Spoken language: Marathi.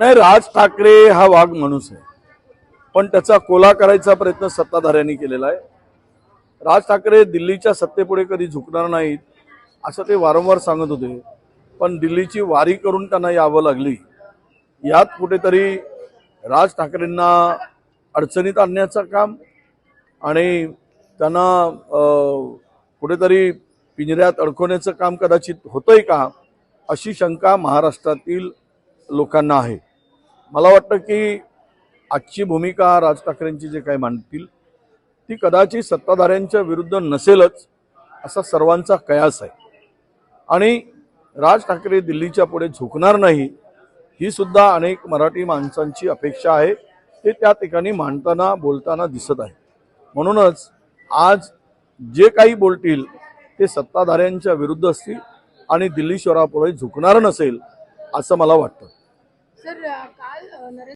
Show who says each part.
Speaker 1: नाही राज ठाकरे हा वाघ माणूस आहे. पण त्याचा कोला करायचा प्रयत्न सत्ताधाऱ्यांनी केलेला आहे. राज ठाकरे दिल्लीच्या सत्तेपुढे कधी झुकणार नाहीत असं ते वारंवार सांगत होते. पण दिल्लीची वारी करून त्यांना यावं लागली. यात कुठेतरी राज ठाकरेंना अडचणीत आणण्याचं काम आणि त्यांना कुठेतरी पिंजऱ्यात अडकवण्याचं काम कदाचित होतंय का अशी शंका महाराष्ट्रातील लोकांना आहे. मला वाटतं की आजची भूमिका राज ठाकरेंची जे काही मांडतील ती कदाचित सत्ताधाऱ्यांच्या विरुद्ध नसेलच असा सर्वांचा कयास आहे. आणि राज ठाकरे दिल्लीच्या पुढे झुकणार नाही ही सुद्धा अनेक मराठी माणसांची अपेक्षा आहे ते त्या ठिकाणी मांडताना बोलताना दिसत आहे म्हणूनच आज जे काही बोलतील ते सत्ताधाऱ्यांच्या विरुद्ध असतील आणि दिल्ली शहरापुढे झुकणार नसेल असं मला वाटतं.
Speaker 2: सर काल नरेंद्र